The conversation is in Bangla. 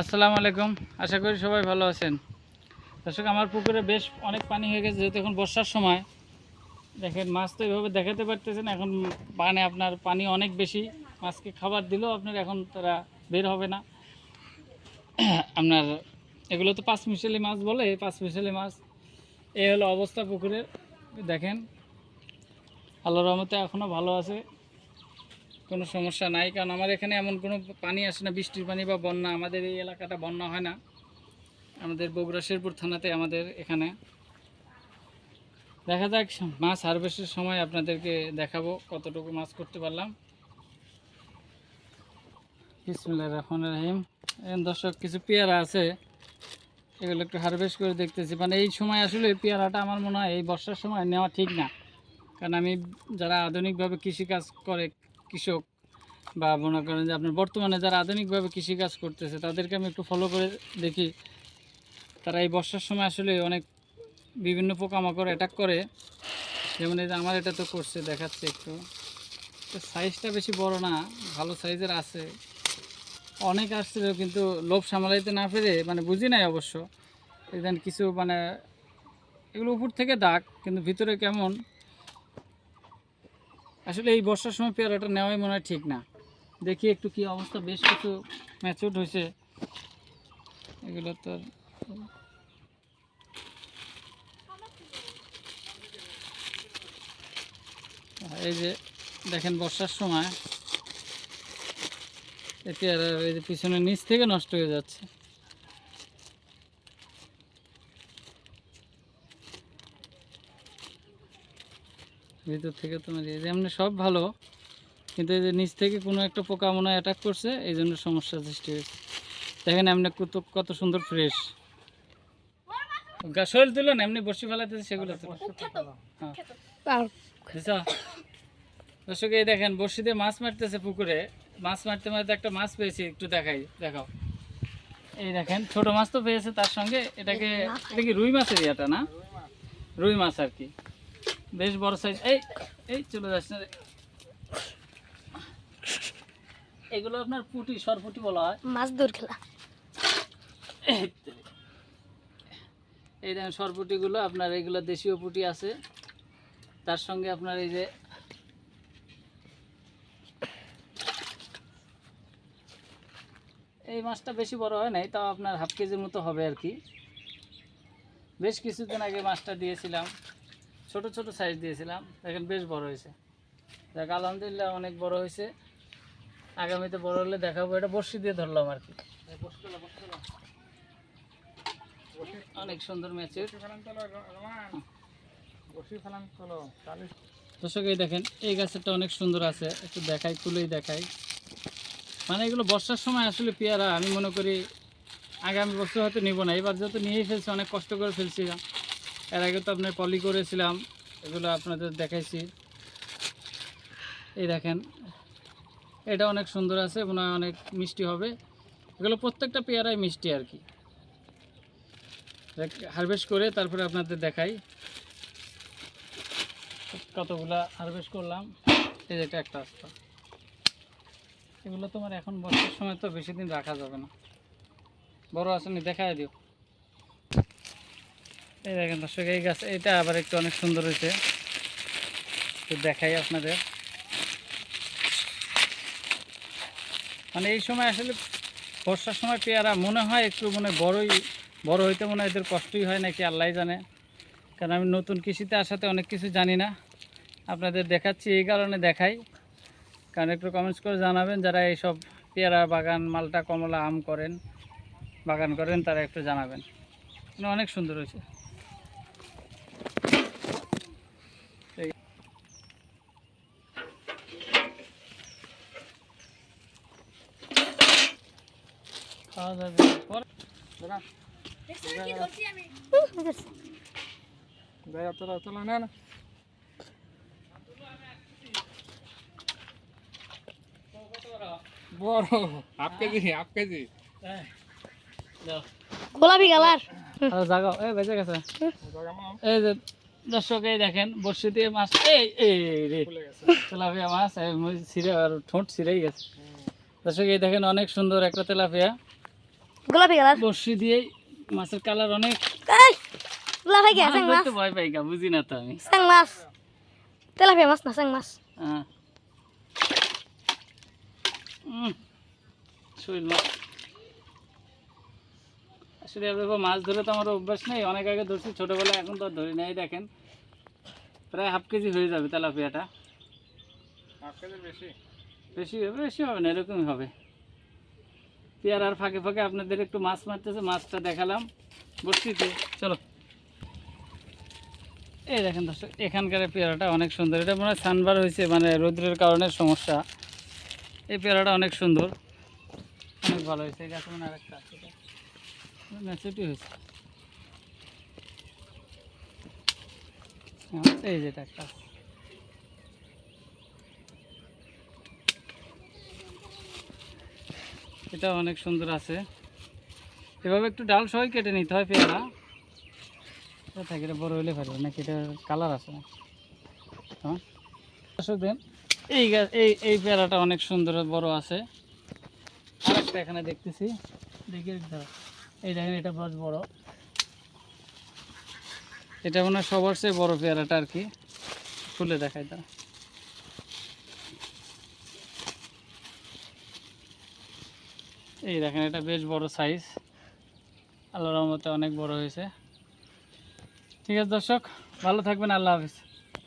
আসসালামু আলাইকুম। আশা করি সবাই ভালো আছেন। দর্শক, আমার পুকুরে বেশ অনেক পানি হয়ে গেছে, যেহেতু এখন বর্ষার সময়। দেখেন, মাছ তো এভাবে দেখাতে পারতেছেন, এখন পানি আপনার পানি অনেক বেশি। মাছকে খাবার দিলেও আপনার এখন তারা বের হবে না। আপনার এগুলো তো পাঁচ মিশালি মাছ বলে পাঁচ মিশালি মাছ। এই হলো অবস্থা পুকুরের। দেখেন, আল্লাহর রহমতে এখনও ভালো আছে। কোনো সমস্যা নাই, কারণ আমার এখানে এমন কোনো পানি আসে না, বৃষ্টির পানি বা বন্যা, আমাদের এই এলাকাটা বন্যা হয় না। আমাদের বগুড়া, শেরপুর থানাতে আমাদের এখানে। দেখা যাক, মাছ হারভেস্টের সময় আপনাদেরকে দেখাবো কতটুকু মাছ করতে পারলাম। বিসমুল্লাহ রহমান রহিম। দর্শক, কিছু পেয়ারা আছে, এগুলো একটু হারভেস্ট করে দেখতেছি। মানে এই সময় আসলে পেয়ারাটা আমার মনে হয় এই বর্ষার সময় নেওয়া ঠিক না। কারণ আমি যারা আধুনিকভাবে কৃষিকাজ করে কৃষক বা মনে করেন যে আপনার বর্তমানে যারা আধুনিকভাবে কৃষিকাজ করতেছে, তাদেরকে আমি একটু ফলো করে দেখি। তারা এই বর্ষার সময় আসলে অনেক বিভিন্ন পোকামাকড় অ্যাটাক করে। যেমন এই যে আমার এটা তো করছে, দেখাচ্ছে একটু। তো সাইজটা বেশি বড় না, ভালো সাইজের আছে। অনেক আসছিল কিন্তু লোভ সামলাইতে না পেরে মানে বুঝি নাই অবশ্য। এখানে কিছু মানে এগুলো উপর থেকে দাগ, কিন্তু ভিতরে কেমন? আসলে এই বর্ষার সময় পেয়ারাটা নেওয়াই মনে হয় ঠিক না। দেখি একটু কি অবস্থা, বেশ কিছু ম্যাচুড হয়েছে। এগুলো তো এই যে দেখেন বর্ষার সময়, এই পেয়ারার এই যে পিছনে নিচ থেকে নষ্ট হয়ে যাচ্ছে। ভিতর থেকে তোমার এই যে এমনি সব ভালো। কিন্তু এই যে নিচ থেকে কোনো একটা পোকা মনে অ্যাটাক করছে এই জন্য সমস্যা সৃষ্টি হয়েছে। দেখেন এমনি কত কত সুন্দর ফ্রেশ শরীর তুলো না? এমনি বসি ফেলাতে সেগুলো তো। হ্যাঁ। দর্শক এই দেখেন বড়শি দিয়ে মাছ মারতেছে পুকুরে। মাছ মারতে মারতে একটা মাছ পেয়েছি একটু দেখাই দেখাও। এই দেখেন ছোট মাছ তো পেয়েছে তার সঙ্গে। এটাকে এটা কি রুই মাছের ইয়েটা না? রুই মাছ আর কি। বেশ বড় সাইজ এই এই চলে যাচ্ছে। এগুলো আপনার পুটি সরপুটি বলা হয়। মাছ দৌড় খেলা। এই দেখেন সরপুটিগুলো আপনার এগুলো দেশীয় পুটি আছে। তার সঙ্গে আপনার এই যে এই মাছটা বেশি বড় হয় নাই তাও আপনার হাফ কেজির মতো হবে আর কি। বেশ কিছুদিন আগে মাছটা দিয়েছিলাম। ছোট ছোট সাইজ দিয়েছিলাম। দেখেন বেশ বড় হয়েছে। দেখ, আলহামদুলিল্লাহ অনেক বড় হয়েছে। আগামীতে বড় হলে দেখাবো। এটা বর্ষি দিয়ে ধরলাম আর কি। অনেক সুন্দর ম্যাচের দর্শক, এই দেখেন, এই গাছেরটা অনেক সুন্দর আছে। একটু দেখাই, তুলেই দেখাই। মানে এগুলো বর্ষার সময় আসলে পেয়ারা, আমি মনে করি আগামী বছর হয়তো নিব না। এবার যেহেতু নিয়েই ফেলছি, অনেক কষ্ট করে ফেলছিলাম। এর আগে তো আপনার পলি করেছিলাম, এগুলো আপনাদের দেখাইছি। এই দেখেন, এটা অনেক সুন্দর আছে, মনে অনেক মিষ্টি হবে। এগুলো প্রত্যেকটা পেয়ারাই মিষ্টি আর কি। হারভেস্ট করে তারপরে আপনাদের দেখাই। কতগুলা হারভেস্ট করলাম, এই যে এটা একটা আসতো এগুলো তোমার এখন বর্ষার সময় তো বেশি দিন রাখা যাবে না। বড় আসেনি দেখাই দিও। এই দেখেন দর্শক, এই গাছ, এটা আবার একটু অনেক সুন্দর হয়েছে। একটু দেখাই আপনাদের। মানে এই সময় আসলে বর্ষার সময় পেয়ারা মনে হয় একটু মানে বড়ই, বড় হইতে মনে হয় এদের কষ্টই হয় নাকি আল্লাহ জানে। কারণ আমি নতুন কৃষিতে আসাতে অনেক কিছু জানি না। আপনাদের দেখাচ্ছি, এই কারণে দেখাই। কারণ একটু কমেন্টস করে জানাবেন, যারা এইসব পেয়ারা বাগান, মালটা, কমলা, আম করেন, বাগান করেন, তারা একটু জানাবেন। মানে অনেক সুন্দর হয়েছে। দর্শক, এই দেখেন বর্ষি দিয়ে মাছ, এই রে। তেলাপিয়া মাছ ছিঁড়ে, আর ঠোঁট ছিঁড়েই গেছে। দর্শক, এই দেখেন, অনেক সুন্দর একটা তেলাপিয়া। গোলাপি কালার। বর্ষি দিয়ে মাছের কালার অনেক। এই গোলাপি কে মাছ স্যাং মাছ। ভয় পাই গা বুঝি না তো আমি। স্যাং মাছ। তেলাপিয়া মাছ না মাছ। হ্যাঁ। শৈল মাছ। আসলে এভাবে মাছ ধরে তো আমার অভ্যাস নেই অনেক আগে ধরছি ছোটোবেলায় এখন তো আর ধরি নাই দেখেন। প্রায় হাফ কেজি হয়ে যাবে তেলাপিয়াটা। হাফ কেজির বেশি? বেশি হবে বেশি হবে না এরকমই হবে। পেয়ারার ফাঁকে ফাঁকে আপনাদের একটু মাছ মারতেছে মাছটা দেখালাম। বসছিতে চলো। এই দেখেন দর্শক এখানকার পেয়ারাটা অনেক সুন্দর। এটা মনে হয় সানবার হয়েছে মানে রৌদ্রের কারণে সমস্যা। এই পেয়ারাটা অনেক সুন্দর। অনেক ভালো হয়েছে। গাছে মনে আরেকটা আছে। ম্যাচুরিটি হয়েছে। হ্যাঁ, এই যেটা একটা এটা অনেক সুন্দর আছে। এভাবে একটু ডাল সবাই কেটে নিতে হয় পেয়ারা। থাকে, এটা বড় হলে পারবে, নাকি এটা কালার আছে? হ্যাঁ? দেন, এই গাছ এই এই পেয়ারাটা অনেক সুন্দর বড় আছে। আরেকটা এখানে দেখতেছি, দেখি এই দেখেন, এটা বেশ বড়। এটা মনে হয় সবার চেয়ে বড় পেয়ারাটা আর কি। খুলে দেখায় দাঁড়া এই দেখেন, এটা বেশ বড় সাইজ আল্লাহ রহমতে অনেক বড় হয়েছে। ঠিক আছে দর্শক, ভালো থাকবেন, আল্লাহ হাফিজ।